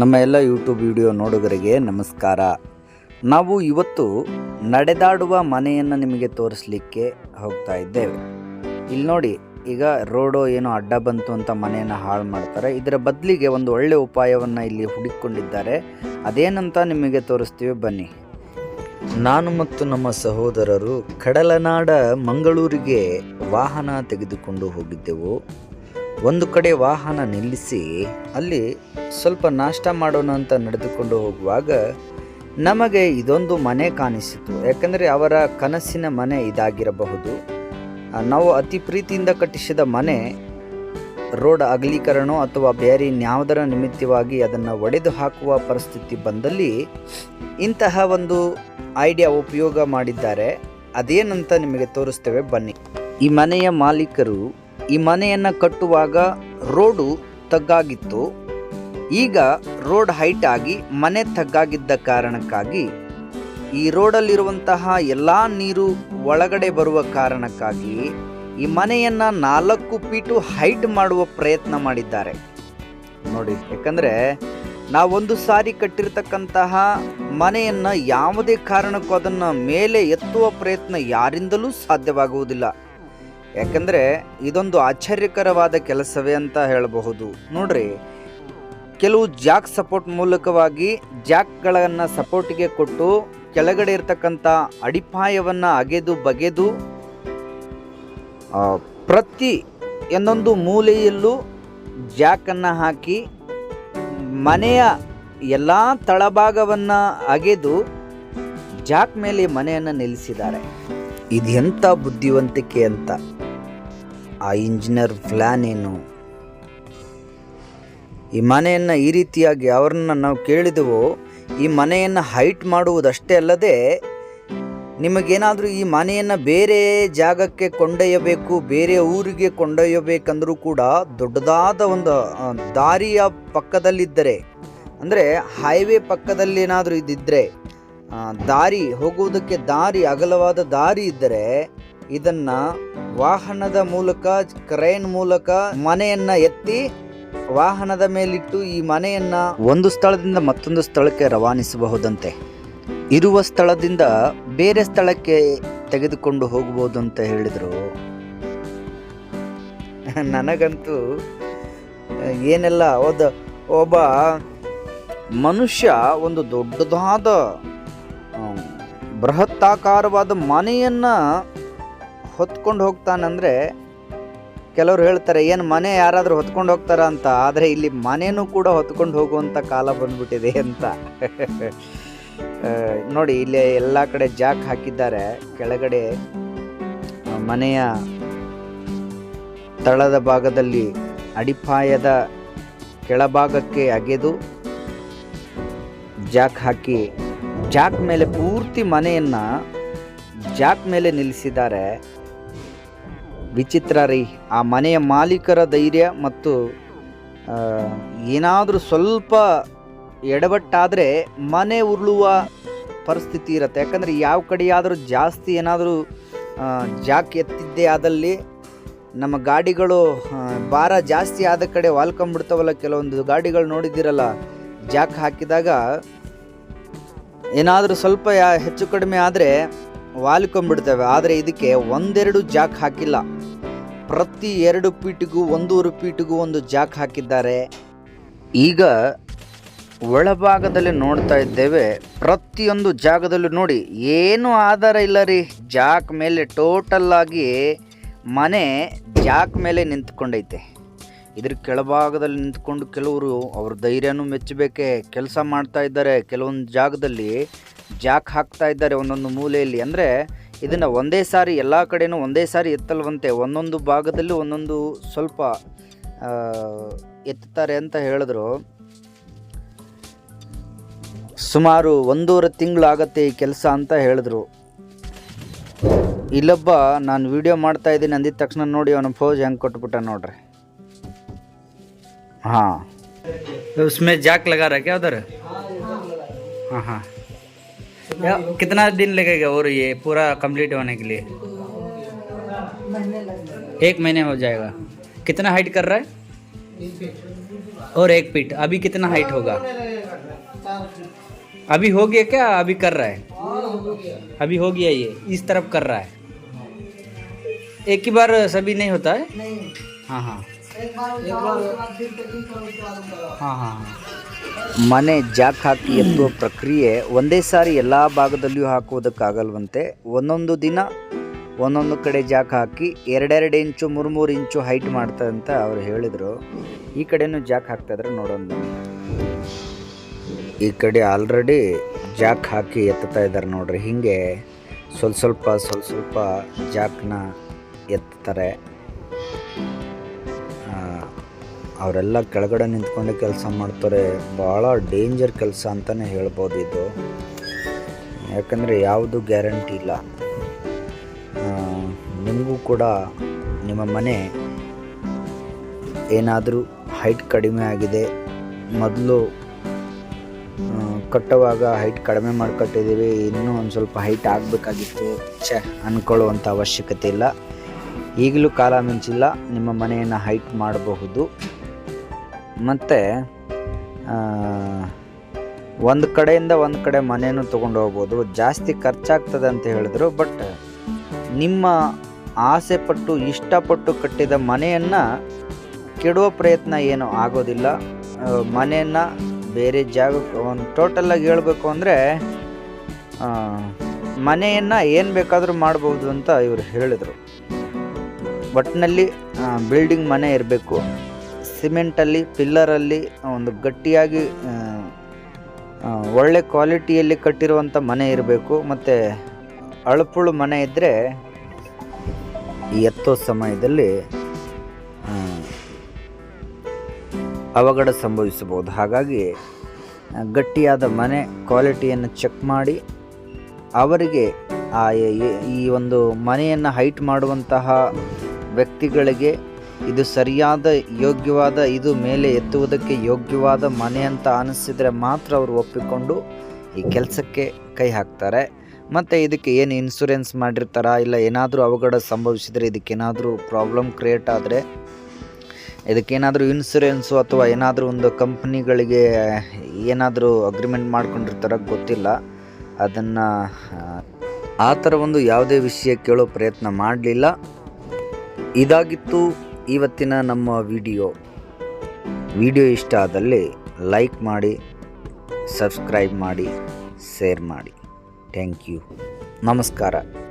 ನಮ್ಮ ಎಲ್ಲ YouTube video ನೋಡುಗರಿಗೆ ನಮಸ್ಕಾರ. ನಾವು ಇವತ್ತು ನಡೆದಾಡುವ ಮನೆಯನ್ನು ನಿಮಗೆ ತೋರಿಸಲಿಕ್ಕೆ ಹೋಗ್ತಾ ಇದ್ದೇವೆ. ಇಲ್ಲಿ ನೋಡಿ, ಈಗ ರೋಡು ಏನೋ ಅಡ್ಡ ಬಂತು ಅಂತ ಮನೆಯನ್ನು ಹಾಳು ಮಾಡ್ತಾರೆ. ಇದರ ಬದಲಿಗೆ ಒಂದು ಒಳ್ಳೆಯ ಉಪಾಯವನ್ನು ಇಲ್ಲಿ ಹುಡುಕಿಕೊಂಡಿದ್ದಾರೆ. ಅದೇನಂತ ನಿಮಗೆ ತೋರಿಸ್ತೀವಿ, ಬನ್ನಿ. ನಾನು ಮತ್ತು ನಮ್ಮ ಸಹೋದರರು ಕಡಲನಾಡ ಮಂಗಳೂರಿಗೆ ವಾಹನ ತೆಗೆದುಕೊಂಡು ಹೋಗಿದ್ದೆವು. ಒಂದು ಕಡೆ ವಾಹನ ನಿಲ್ಲಿಸಿ ಅಲ್ಲಿ ಸ್ವಲ್ಪ ನಾಷ್ಟ ಮಾಡೋಣ ಅಂತ ನಡೆದುಕೊಂಡು ಹೋಗುವಾಗ ನಮಗೆ ಇದೊಂದು ಮನೆ ಕಾಣಿಸಿತು. ಯಾಕಂದರೆ ಅವರ ಕನಸಿನ ಮನೆ ಇದಾಗಿರಬಹುದು. ನಾವು ಅತಿ ಪ್ರೀತಿಯಿಂದ ಕಟ್ಟಿಸಿದ ಮನೆ, ರೋಡ್ ಅಗಲೀಕರಣ ಅಥವಾ ಬೇರೆ ಇನ್ಯಾವುದರ ನಿಮಿತ್ತವಾಗಿ ಅದನ್ನು ಒಡೆದು ಹಾಕುವ ಪರಿಸ್ಥಿತಿ ಬಂದಲ್ಲಿ ಇಂತಹ ಒಂದು ಐಡಿಯಾ ಉಪಯೋಗ ಮಾಡಿದ್ದಾರೆ. ಅದೇನಂತ ನಿಮಗೆ ತೋರಿಸ್ತೇವೆ, ಬನ್ನಿ. ಈ ಮನೆಯ ಮಾಲೀಕರು ಈ ಮನೆಯನ್ನು ಕಟ್ಟುವಾಗ ರೋಡು ತಗ್ಗಾಗಿತ್ತು. ಈಗ ರೋಡ್ ಹೈಟ್ ಆಗಿ ಮನೆ ತಗ್ಗಾಗಿದ್ದ ಕಾರಣಕ್ಕಾಗಿ ಈ ರೋಡಲ್ಲಿರುವಂತಹ ಎಲ್ಲ ನೀರು ಒಳಗಡೆ ಬರುವ ಕಾರಣಕ್ಕಾಗಿ ಈ ಮನೆಯನ್ನು ನಾಲ್ಕು ಫೀಟು ಹೈಟ್ ಮಾಡುವ ಪ್ರಯತ್ನ ಮಾಡಿದ್ದಾರೆ. ನೋಡಿ, ಯಾಕಂದರೆ ನಾವೊಂದು ಸಾರಿ ಕಟ್ಟಿರ್ತಕ್ಕಂತಹ ಮನೆಯನ್ನು ಯಾವುದೇ ಕಾರಣಕ್ಕೂ ಅದನ್ನು ಮೇಲೆ ಎತ್ತುವ ಪ್ರಯತ್ನ ಯಾರಿಂದಲೂ ಸಾಧ್ಯವಾಗುವುದಿಲ್ಲ. ಯಾಕಂದರೆ ಇದೊಂದು ಆಶ್ಚರ್ಯಕರವಾದ ಕೆಲಸವೇ ಅಂತ ಹೇಳಬಹುದು. ನೋಡ್ರಿ, ಕೆಲವು ಜಾಕ್ ಸಪೋರ್ಟ್ ಮೂಲಕವಾಗಿ ಜಾಕ್ಗಳನ್ನು ಸಪೋರ್ಟಿಗೆ ಕೊಟ್ಟು ಕೆಳಗಡೆ ಇರ್ತಕ್ಕಂಥ ಅಡಿಪಾಯವನ್ನು ಅಗೆದು ಬಗೆದು ಪ್ರತಿ ಒಂದೊಂದು ಮೂಲೆಯಲ್ಲೂ ಜಾಕನ್ನು ಹಾಕಿ ಮನೆಯ ಎಲ್ಲ ತಳಭಾಗವನ್ನು ಅಗೆದು ಜಾಕ್ ಮೇಲೆ ಮನೆಯನ್ನು ನಿಲ್ಲಿಸಿದ್ದಾರೆ. ಇದು ಎಂಥ ಬುದ್ಧಿವಂತಿಕೆ ಅಂತ. ಆ ಇಂಜಿನಿಯರ್ ಪ್ಲ್ಯಾನ್ ಏನು? ಈ ಮನೆಯನ್ನು ಈ ರೀತಿಯಾಗಿ ಅವ್ರನ್ನ ನಾವು ಕೇಳಿದೆವು, ಈ ಮನೆಯನ್ನು ಹೈಟ್ ಮಾಡುವುದಷ್ಟೇ ಅಲ್ಲದೆ, ನಿಮಗೇನಾದರೂ ಈ ಮನೆಯನ್ನು ಬೇರೆ ಜಾಗಕ್ಕೆ ಕೊಂಡೊಯ್ಯಬೇಕು, ಬೇರೆ ಊರಿಗೆ ಕೊಂಡೊಯ್ಯಬೇಕಂದರೂ ಕೂಡ ದೊಡ್ಡದಾದ ಒಂದು ದಾರಿಯ ಪಕ್ಕದಲ್ಲಿದ್ದರೆ, ಅಂದರೆ ಹೈವೇ ಪಕ್ಕದಲ್ಲಿ ಏನಾದರೂ ಇದ್ದಿದ್ದರೆ ದಾರಿ, ಹೋಗುವುದಕ್ಕೆ ದಾರಿ, ಅಗಲವಾದ ದಾರಿ ಇದ್ದರೆ ಇದನ್ನು ವಾಹನದ ಮೂಲಕ, ಕ್ರೈನ್ ಮೂಲಕ ಮನೆಯನ್ನ ಎತ್ತಿ ವಾಹನದ ಮೇಲಿಟ್ಟು ಈ ಮನೆಯನ್ನ ಒಂದು ಸ್ಥಳದಿಂದ ಮತ್ತೊಂದು ಸ್ಥಳಕ್ಕೆ ರವಾನಿಸಬಹುದಂತೆ. ಇರುವ ಸ್ಥಳದಿಂದ ಬೇರೆ ಸ್ಥಳಕ್ಕೆ ತೆಗೆದುಕೊಂಡು ಹೋಗಬಹುದು ಅಂತ ಹೇಳಿದರು. ನನಗಂತೂ ಏನೆಲ್ಲ ಒಬ್ಬ ಒಬ್ಬ ಮನುಷ್ಯ ಒಂದು ದೊಡ್ಡದಾದ ಬೃಹತ್ತಾಕಾರವಾದ ಮನೆಯನ್ನ ಹೊತ್ಕೊಂಡು ಹೋಗ್ತಾನಂದರೆ ಕೆಲವರು ಹೇಳ್ತಾರೆ, ಏನು ಮನೆ ಯಾರಾದರೂ ಹೊತ್ಕೊಂಡು ಹೋಗ್ತಾರ ಅಂತ? ಆದರೆ ಇಲ್ಲಿ ಮನೆಯೂ ಕೂಡ ಹೊತ್ಕೊಂಡು ಹೋಗುವಂಥ ಕಾಲ ಬಂದ್ಬಿಟ್ಟಿದೆ ಅಂತ. ನೋಡಿ, ಇಲ್ಲಿ ಎಲ್ಲ ಕಡೆ ಜಾಕ್ ಹಾಕಿದ್ದಾರೆ. ಕೆಳಗಡೆ ಮನೆಯ ತಳದ ಭಾಗದಲ್ಲಿ ಅಡಿಪಾಯದ ಕೆಳಭಾಗಕ್ಕೆ ಅಗೆದು ಜಾಕ್ ಹಾಕಿ, ಜಾಕ್ ಮೇಲೆ ಪೂರ್ತಿ ಮನೆಯನ್ನು ಜಾಕ್ ಮೇಲೆ ನಿಲ್ಲಿಸಿದ್ದಾರೆ. ವಿಚಿತ್ರ ರೀ. ಆ ಮನೆಯ ಮಾಲೀಕರ ಧೈರ್ಯ ಮತ್ತು ಏನಾದರೂ ಸ್ವಲ್ಪ ಎಡವಟ್ಟಾದರೆ ಮನೆ ಉರುಳುವ ಪರಿಸ್ಥಿತಿ ಇರುತ್ತೆ. ಯಾಕಂದರೆ ಯಾವ ಕಡೆಯಾದರೂ ಜಾಸ್ತಿ ಏನಾದರೂ ಜಾಕ್ ಎತ್ತಿದ್ದೇ ಆದಲ್ಲಿ ನಮ್ಮ ಗಾಡಿಗಳು ಭಾರ ಜಾಸ್ತಿ ಆದ ಕಡೆ ವಾಲ್ಕೊಂಬಿಡ್ತಾವಲ್ಲ ಕೆಲವೊಂದು ಗಾಡಿಗಳು ನೋಡಿದ್ದೀರಲ್ಲ, ಜಾಕ್ ಹಾಕಿದಾಗ ಏನಾದರೂ ಸ್ವಲ್ಪ ಹೆಚ್ಚು ಕಡಿಮೆ ಆದರೆ ವಾಲ್ಕೊಂಬಿಡ್ತವೆ ಆದರೆ ಇದಕ್ಕೆ ಒಂದೆರಡು ಜಾಕ್ ಹಾಕಿಲ್ಲ. ಪ್ರತಿ ಎರಡು ಪೀಟಿಗೂ ಒಂದೂರು ಪೀಟಿಗೂ ಒಂದು ಜಾಕ್ ಹಾಕಿದ್ದಾರೆ. ಈಗ ಒಳಭಾಗದಲ್ಲಿ ನೋಡ್ತಾ ಇದ್ದೇವೆ. ಪ್ರತಿಯೊಂದು ಜಾಗದಲ್ಲೂ ನೋಡಿ, ಏನು ಆಧಾರ ಇಲ್ಲ ರೀ. ಜಾಕ್ ಮೇಲೆ ಟೋಟಲ್ ಆಗಿ ಮನೆ ಜಾಕ್ ಮೇಲೆ ನಿಂತ್ಕೊಂಡೈತೆ. ಇದ್ರ ಕೆಳಭಾಗದಲ್ಲಿ ನಿಂತ್ಕೊಂಡು ಕೆಲವರು ಅವ್ರ ಧೈರ್ಯನೂ ಮೆಚ್ಚಬೇಕೆ, ಕೆಲಸ ಮಾಡ್ತಾ ಇದ್ದಾರೆ. ಕೆಲವೊಂದು ಜಾಗದಲ್ಲಿ ಜಾಕ್ ಹಾಕ್ತಾ ಇದ್ದಾರೆ ಒಂದೊಂದು ಮೂಲೆಯಲ್ಲಿ. ಅಂದರೆ ಇದನ್ನು ಒಂದೇ ಸಾರಿ ಎಲ್ಲ ಕಡೆನೂ ಒಂದೇ ಸಾರಿ ಎತ್ತಲ್ವಂತೆ ಒಂದೊಂದು ಭಾಗದಲ್ಲಿ ಒಂದೊಂದು ಸ್ವಲ್ಪ ಆ, ಎತ್ತುತ್ತಾರೆ ಅಂತ ಹೇಳಿದ್ರು ಸುಮಾರು ಒಂದೂವರೆ ತಿಂಗಳು ಆಗತ್ತೆ ಈ ಕೆಲಸ ಅಂತ ಹೇಳಿದ್ರು ಇಲ್ಲೊಬ್ಬ ನಾನು ವಿಡಿಯೋ ಮಾಡ್ತಾ ಇದ್ದೀನಿ ಅಂದಿದ ತಕ್ಷಣ ನೋಡಿ ಅವನ ಫೋಜ್ ಹೆಂಗೆ ಕೊಟ್ಬಿಟ್ಟ ನೋಡ್ರಿ हाँ उसमें जाक लगा रहा है क्या उधर हाँ हाँ या- कितना दिन लगेगा और ये पूरा कंप्लीट होने के लिए? एक महीने हो जाएगा। कितना हाइट कर रहा है? और एक फीट अभी कितना हाइट होगा? अभी हो गया क्या? अभी कर रहा है? अभी हो गया ये। इस तरफ़ कर रहा है। एक ही बार सभी नहीं होता है? हाँ हाँ। हाँ ಹಾಂ ಮನೆ ಜಾಕ್ ಹಾಕಿ ಎತ್ತುವ ಪ್ರಕ್ರಿಯೆ ಒಂದೇ ಸಾರಿ ಎಲ್ಲ ಭಾಗದಲ್ಲಿಯೂ ಹಾಕುವುದಕ್ಕಾಗಲ್ವಂತೆ ಒಂದೊಂದು ದಿನ ಒಂದೊಂದು ಕಡೆ ಜಾಕ್ ಹಾಕಿ ಎರಡೆರಡು ಇಂಚು ಮೂರು ಮೂರು ಇಂಚು ಹೈಟ್ ಮಾಡ್ತಾರೆ ಅಂತ ಅವ್ರು ಹೇಳಿದರು. ಈ ಕಡೆನೂ ಜಾಕ್ ಹಾಕ್ತಾಯಿದ್ರೆ ನೋಡೋಣ. ಈ ಕಡೆ ಆಲ್ರೆಡಿ ಜಾಕ್ ಹಾಕಿ ಎತ್ತುತ್ತಾ ಇದ್ದಾರೆ ನೋಡ್ರಿ. ಹೀಗೆ ಸ್ವಲ್ಪ ಸ್ವಲ್ಪ ಸ್ವಲ್ಪ ಸ್ವಲ್ಪ ಜಾಕ್ನ ಎತ್ತಾರೆ. ಅವರೆಲ್ಲ ಕೆಳಗಡೆ ನಿಂತ್ಕೊಂಡೆ ಕೆಲಸ ಮಾಡ್ತಾರೆ, ಭಾಳ ಡೇಂಜರ್ ಕೆಲಸ ಅಂತಲೇ ಹೇಳ್ಬೋದು ಇದು. ಯಾಕಂದರೆ ಯಾವುದು ಗ್ಯಾರಂಟಿ ಇಲ್ಲ. ನಿಮಗೂ ಕೂಡ ನಿಮ್ಮ ಮನೆ ಏನಾದರೂ ಹೈಟ್ ಕಡಿಮೆ ಆಗಿದೆ. ಮೊದಲು ಕಟ್ಟುವಾಗ ಹೈಟ್ ಕಡಿಮೆ ಮಾಡಿಕೊಟ್ಟಿದ್ದೀವಿ, ಇನ್ನೂ ಒಂದು ಸ್ವಲ್ಪ ಹೈಟ್ ಆಗಬೇಕಾಗಿತ್ತು. ಛೆ ಅಂದ್ಕೊಳ್ಳುವಂಥ ಅವಶ್ಯಕತೆ ಇಲ್ಲ. ಈಗಲೂ ಕಾಲ ಮಿಂಚಿಲ್ಲ, ನಿಮ್ಮ ಮನೆಯನ್ನು ಹೈಟ್ ಮಾಡಬಹುದು. ಮತ್ತು ಒಂದು ಕಡೆಯಿಂದ ಒಂದು ಕಡೆ ಮನೆಯೂ ತೊಗೊಂಡು ಹೋಗ್ಬೋದು. ಜಾಸ್ತಿ ಖರ್ಚಾಗ್ತದೆ ಅಂತ ಹೇಳಿದ್ರು, ಬಟ್ ನಿಮ್ಮ ಆಸೆ ಪಟ್ಟು, ಇಷ್ಟಪಟ್ಟು ಕಟ್ಟಿದ ಮನೆಯನ್ನು ಕೆಡುವ ಪ್ರಯತ್ನ ಏನು ಆಗೋದಿಲ್ಲ. ಮನೆಯನ್ನು ಬೇರೆ ಜಾಗಕ್ಕೆ ಒಂದು ಟೋಟಲಾಗಿ ಹೇಳಬೇಕು ಅಂದರೆ ಮನೆಯನ್ನು ಏನು ಬೇಕಾದರೂ ಮಾಡ್ಬೋದು ಅಂತ ಇವರು ಹೇಳಿದರು. ಒಟ್ಟಿನಲ್ಲಿ ಬಿಲ್ಡಿಂಗ್ ಮನೆ ಇರಬೇಕು. ಸಿಮೆಂಟಲ್ಲಿ, ಪಿಲ್ಲರಲ್ಲಿ ಒಂದು ಗಟ್ಟಿಯಾಗಿ ಒಳ್ಳೆ ಕ್ವಾಲಿಟಿಯಲ್ಲಿ ಕಟ್ಟಿರುವಂಥ ಮನೆ ಇರಬೇಕು. ಮತ್ತು ಅಳುಪುಳು ಮನೆ ಇದ್ದರೆ ಈ ಎತ್ತೋ ಸಮಯದಲ್ಲಿ ಅವಘಡ ಸಂಭವಿಸಬಹುದು. ಹಾಗಾಗಿ ಗಟ್ಟಿಯಾದ ಮನೆ ಕ್ವಾಲಿಟಿಯನ್ನು ಚೆಕ್ ಮಾಡಿ, ಅವರಿಗೆ ಆ ಈ ಒಂದು ಮನೆಯನ್ನು ಹೈಟ್ ಮಾಡುವಂತಹ ವ್ಯಕ್ತಿಗಳಿಗೆ ಇದು ಸರಿಯಾದ, ಯೋಗ್ಯವಾದ, ಇದು ಮೇಲೆ ಎತ್ತುವುದಕ್ಕೆ ಯೋಗ್ಯವಾದ ಮನೆ ಅಂತ ಅನಿಸಿದರೆ ಮಾತ್ರ ಅವರು ಒಪ್ಪಿಕೊಂಡು ಈ ಕೆಲಸಕ್ಕೆ ಕೈ ಹಾಕ್ತಾರೆ. ಮತ್ತು ಇದಕ್ಕೆ ಏನು ಇನ್ಸೂರೆನ್ಸ್ ಮಾಡಿರ್ತಾರ? ಇಲ್ಲ ಏನಾದರೂ ಅವಘಡ ಸಂಭವಿಸಿದರೆ ಇದಕ್ಕೇನಾದರೂ ಪ್ರಾಬ್ಲಮ್ ಕ್ರಿಯೇಟ್ ಆದರೆ ಇದಕ್ಕೇನಾದರೂ ಇನ್ಸೂರೆನ್ಸು ಅಥವಾ ಏನಾದರೂ ಒಂದು ಕಂಪ್ನಿಗಳಿಗೆ ಏನಾದರೂ ಅಗ್ರಿಮೆಂಟ್ ಮಾಡ್ಕೊಂಡಿರ್ತಾರ ಗೊತ್ತಿಲ್ಲ. ಅದನ್ನು, ಆ ಥರ ಒಂದು ಯಾವುದೇ ವಿಷಯ ಕೇಳೋ ಪ್ರಯತ್ನ ಮಾಡಲಿಲ್ಲ. ಇದಾಗಿತ್ತು ಇವತ್ತಿನ ನಮ್ಮ ವಿಡಿಯೋ. ವಿಡಿಯೋ ಇಷ್ಟ ಆದಲ್ಲಿ ಲೈಕ್ ಮಾಡಿ, ಸಬ್ಸ್ಕ್ರೈಬ್ ಮಾಡಿ, ಶೇರ್ ಮಾಡಿ. Thank you. ನಮಸ್ಕಾರ.